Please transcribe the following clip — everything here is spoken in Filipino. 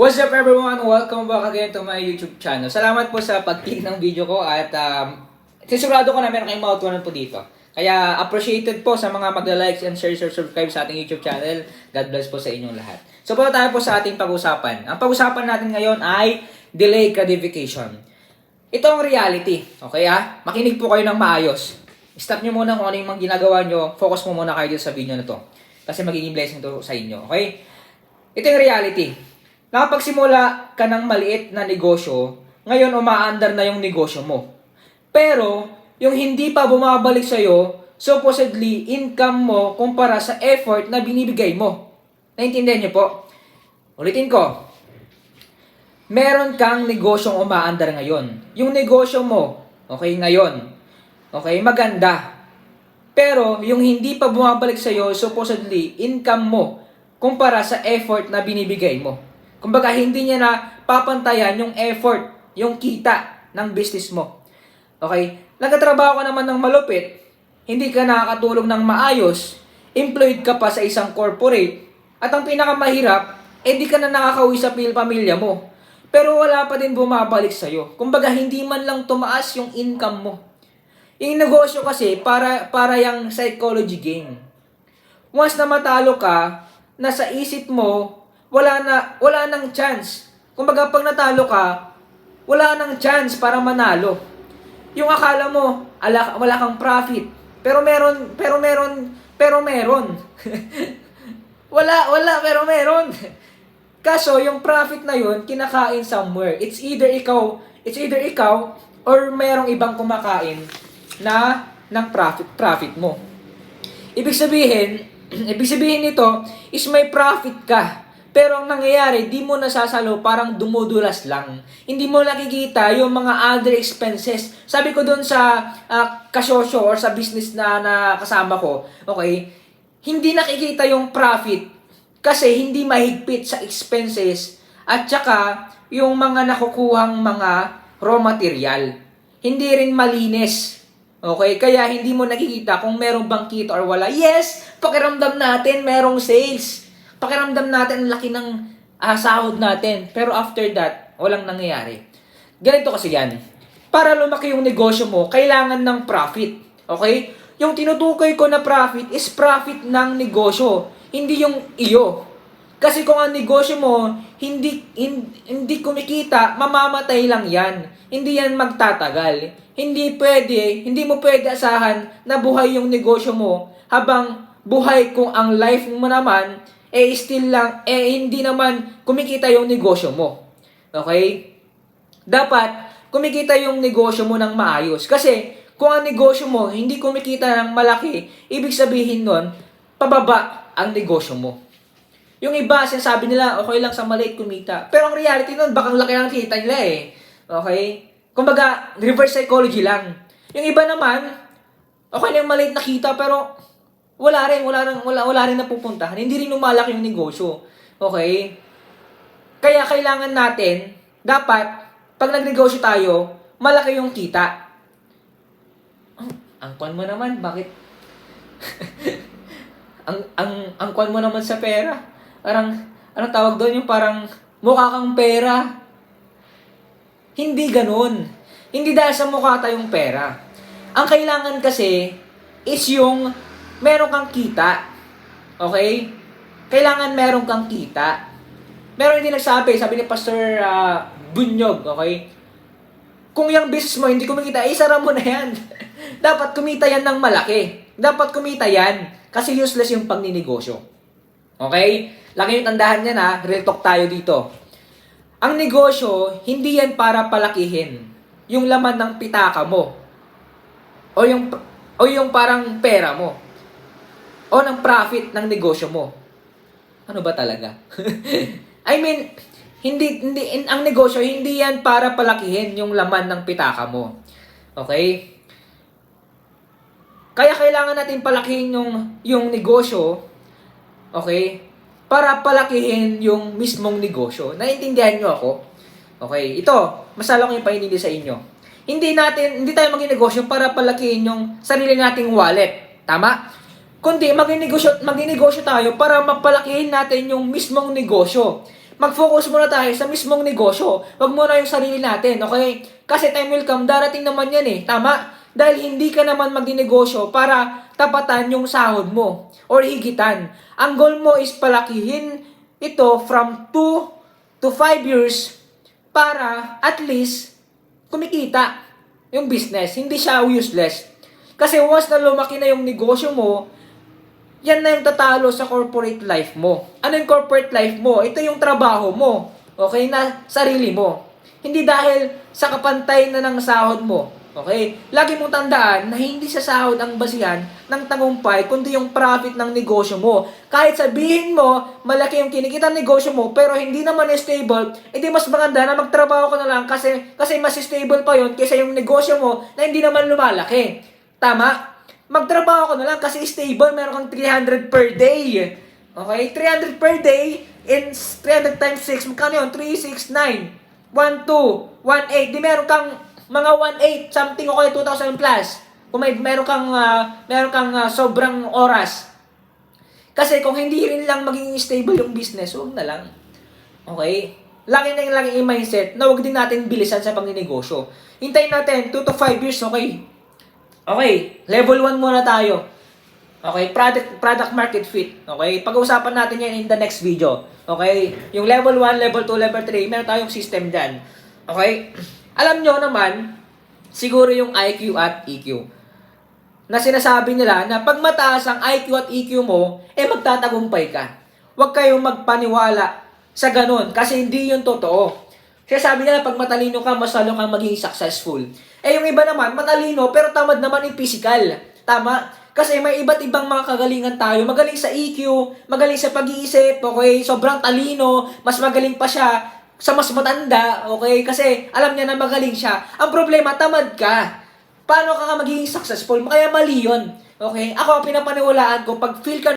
What's up everyone? Welcome back again to my YouTube channel. Salamat po sa pag-click ng video ko at um, sisigurado ko na meron kayong mautunan po dito. Kaya appreciated po sa mga magla-likes and share, share, subscribe sa ating YouTube channel. God bless po sa inyong lahat. So po tayo po sa ating pag-usapan. Ang pag-usapan natin ngayon ay delay gratification. Ito ang reality. Okay ah? Makinig po kayo ng maayos. Stop nyo muna kung ano yung mga ginagawa nyo. Focus mo muna kayo dito sa video na to. Kasi magiging blessing to sa inyo. Okay? Ito yung reality. Nakapagsimula ka ng maliit na negosyo, ngayon umaandar na yung negosyo mo. Pero, yung hindi pa bumabalik sa'yo, supposedly, income mo kumpara sa effort na binibigay mo. Naintindihan niyo po? Ulitin ko. Meron kang negosyong umaandar ngayon. Yung negosyo mo, okay, ngayon, okay, maganda. Pero, yung hindi pa bumabalik sa'yo, supposedly, income mo kumpara sa effort na binibigay mo. Kumbaga, hindi niya na papantayan yung effort, yung kita ng business mo. Okay? Nagtatrabaho ka naman ng malupit, hindi ka nakakatulong ng maayos, employed ka pa sa isang corporate, at ang pinakamahirap, eh ka na nakakauwi sa pamilya mo. Pero wala pa din bumabalik sa'yo. Kumbaga, hindi man lang tumaas yung income mo. Yung negosyo kasi, para, para yung psychology game. Once na matalo ka, nasa isip mo, wala na, wala nang chance. Kumbaga, pag natalo ka, wala nang chance para manalo. Yung akala mo, ala, wala kang profit. Pero meron, pero meron, pero meron. wala, wala, pero meron. Kaso, yung profit na yun, kinakain somewhere. It's either ikaw, it's either ikaw, or merong ibang kumakain na ng profit, profit mo. Ibig sabihin, ibig sabihin nito is may profit ka. Pero ang nangyayari, di mo nasasalo, parang dumudulas lang. Hindi mo nakikita yung mga other expenses. Sabi ko doon sa uh, kasosyo or sa business na, na kasama ko, okay, hindi nakikita yung profit kasi hindi mahigpit sa expenses at saka yung mga nakukuhang mga raw material. Hindi rin malinis. Okay? Kaya hindi mo nakikita kung merong bang kita or wala. Yes! Pakiramdam natin merong sales. Pakiramdam natin ang laki ng ah, sahod natin. Pero after that, walang nangyayari. Ganito kasi yan. Para lumaki yung negosyo mo, kailangan ng profit. Okay? Yung tinutukoy ko na profit is profit ng negosyo. Hindi yung iyo. Kasi kung ang negosyo mo hindi hindi, hindi kumikita, mamamatay lang 'yan. Hindi 'yan magtatagal. Hindi pwede, hindi mo pwede asahan na buhay yung negosyo mo habang buhay kung ang life mo naman eh still lang eh hindi naman kumikita yung negosyo mo. Okay? Dapat kumikita yung negosyo mo ng maayos kasi kung ang negosyo mo hindi kumikita ng malaki, ibig sabihin nun, pababa ang negosyo mo. Yung iba, sinasabi nila, okay lang sa maliit kumita. Pero ang reality nun, bakang laki ng kita nila eh. Okay? Kumbaga, reverse psychology lang. Yung iba naman, okay lang maliit na kita, pero wala rin, wala rin, wala, wala rin napupuntahan. Hindi rin lumalaki yung negosyo. Okay? Kaya kailangan natin, dapat, pag nagnegosyo tayo, malaki yung kita. Ang, ang mo naman, bakit? ang, ang, ang kwan mo naman sa pera. Parang, anong tawag doon? Yung parang, mukha kang pera. Hindi ganun. Hindi dahil sa mukha tayong pera. Ang kailangan kasi, is yung, meron kang kita. Okay? Kailangan meron kang kita. Meron hindi nagsabi, sabi ni Pastor uh, Bunyog, okay? Kung yung business mo hindi kumikita, eh, isara mo na yan. Dapat kumita yan ng malaki. Dapat kumita yan. Kasi useless yung pagninegosyo. Okay? Lagi yung tandahan yan ha. Real talk tayo dito. Ang negosyo, hindi yan para palakihin yung laman ng pitaka mo. O yung, o yung parang pera mo. O ng profit ng negosyo mo. Ano ba talaga? I mean, hindi, hindi, in, ang negosyo, hindi yan para palakihin yung laman ng pitaka mo. Okay? Kaya kailangan natin palakihin yung, yung negosyo, okay? Para palakihin yung mismong negosyo. Naiintindihan nyo ako? Okay, ito, masala ko yung painindi sa inyo. Hindi natin, hindi tayo maging negosyo para palakihin yung sarili nating wallet. Tama? Kundi maging negosyo, maging negosyo tayo para mapalakihin natin yung mismong negosyo. mag-focus muna tayo sa mismong negosyo. Huwag muna yung sarili natin, okay? Kasi time will come, darating naman yan eh. Tama? Dahil hindi ka naman magdinegosyo para tapatan yung sahod mo or higitan. Ang goal mo is palakihin ito from 2 to 5 years para at least kumikita yung business. Hindi siya useless. Kasi once na lumaki na yung negosyo mo, yan na yung tatalo sa corporate life mo. Ano yung corporate life mo? Ito yung trabaho mo. Okay? Na sarili mo. Hindi dahil sa kapantay na ng sahod mo. Okay? Lagi mong tandaan na hindi sa sahod ang basihan ng tagumpay, kundi yung profit ng negosyo mo. Kahit sabihin mo, malaki yung kinikita ng negosyo mo, pero hindi naman stable, edi mas maganda na magtrabaho ka na lang kasi, kasi mas stable pa yon kaysa yung negosyo mo na hindi naman lumalaki. Tama? Magtrabaho ko na lang kasi stable, meron kang 300 per day. Okay? 300 per day in 300 times 6, magkano yun? 369. 1, 2, 1, 8. Di meron kang mga 1, 8, something o kaya 2,000 plus. Kung may meron kang, ah, meron kang ah, sobrang oras. Kasi kung hindi rin lang maging stable yung business, huwag na lang. Okay? Lagi na yung lagi yung mindset na huwag din natin bilisan sa pagninegosyo. Hintayin natin 2 to 5 years, okay? Okay, level 1 muna tayo. Okay, product product market fit. Okay, pag-uusapan natin yan in the next video. Okay, yung level 1, level 2, level 3, meron tayong system dyan. Okay, alam nyo naman, siguro yung IQ at EQ. Na sinasabi nila na pag mataas ang IQ at EQ mo, eh magtatagumpay ka. Huwag kayong magpaniwala sa ganun kasi hindi yun totoo. Kaya sabi nila, pag matalino ka, mas lalo kang maging successful. Eh, yung iba naman, matalino, pero tamad naman yung physical. Tama? Kasi may iba't ibang mga kagalingan tayo. Magaling sa EQ, magaling sa pag-iisip, okay? Sobrang talino, mas magaling pa siya sa mas matanda, okay? Kasi alam niya na magaling siya. Ang problema, tamad ka. Paano ka nga magiging successful? Kaya mali yun. Okay? Ako, pinapaniwalaan ko, pag feel ka